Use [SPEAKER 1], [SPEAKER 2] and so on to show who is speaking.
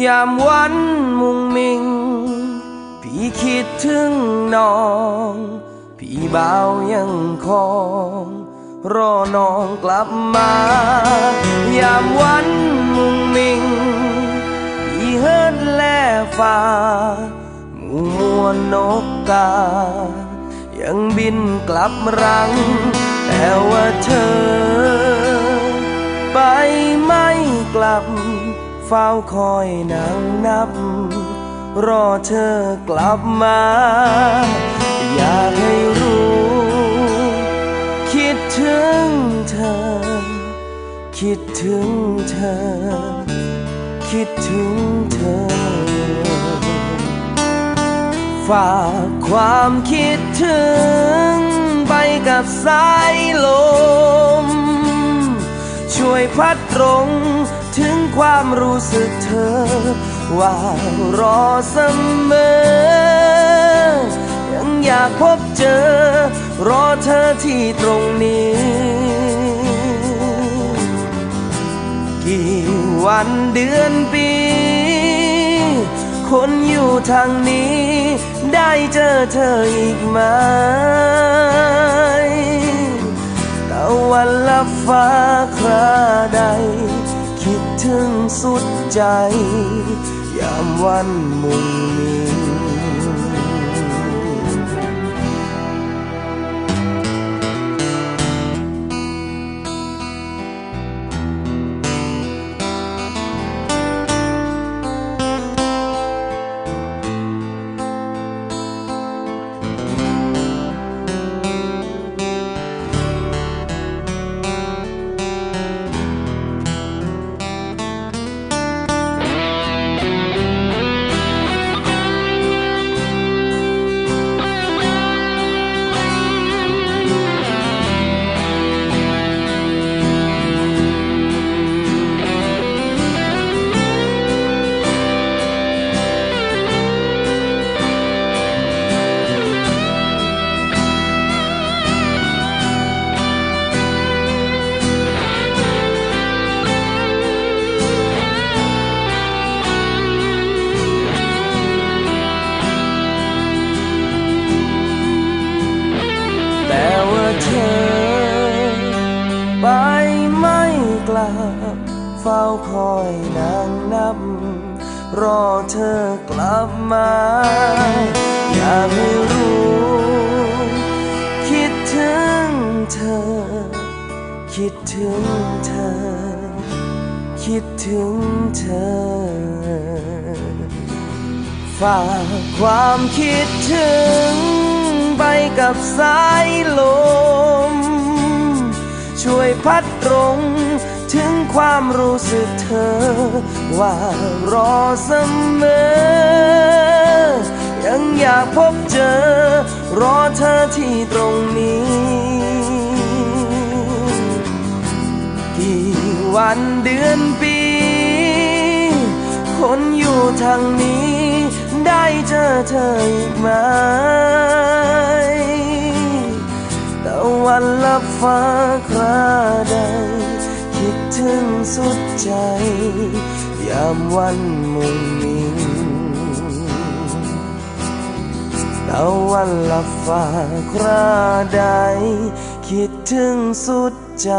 [SPEAKER 1] ยามวันมุงมิง พี่คิดถึงน้อง พี่บ่าวยังคองรอน้องกลับมา ยามวันมุงมิง พี่เฮิดแลฟ้ามู่มวลนกกา ยังบินกลับรัง แต่ว่าเธอ ไปไม่กลับ ฝ้าคอยนางนับ รอเธอกลับมา อยากให้รู้ คิดถึงเธอ คิดถึงเธอ คิดถึงเธอ ฝากความคิดถึง ไปกับสายลม ช่วยพัดตรง ถึงความรู้สึกเธอ ว่ารอเสมอ ยังอยากพบเจอ รอเธอที่ตรงนี้ กี่วันเดือนปี คนอยู่ทางนี้ ได้เจอเธออีกไหมตะวันลับฟ้าคราใด ถึงสุดใจ ยามวันมุงมี เฝ้าคอยนางนับ รอเธอกลับมา อยากให้รู้ คิดถึงเธอ คิดถึงเธอ คิดถึงเธอฝากความคิดถึงไปกับสายลม ช่วยพัดตรงถึงความรู้สึกเธอ ว่ารอเสมอ ยังอยากพบเจอ รอเธอที่ตรงนี้ กี่วันเดือนปี คนอยู่ทางนี้ ได้เจอเธออีกไหมตะวันลับฟ้าคราใดคิด ถึงสุดใจ ยามวันมุงมิงตะวันลับฟ้าคราใด คิดถึงสุดใจ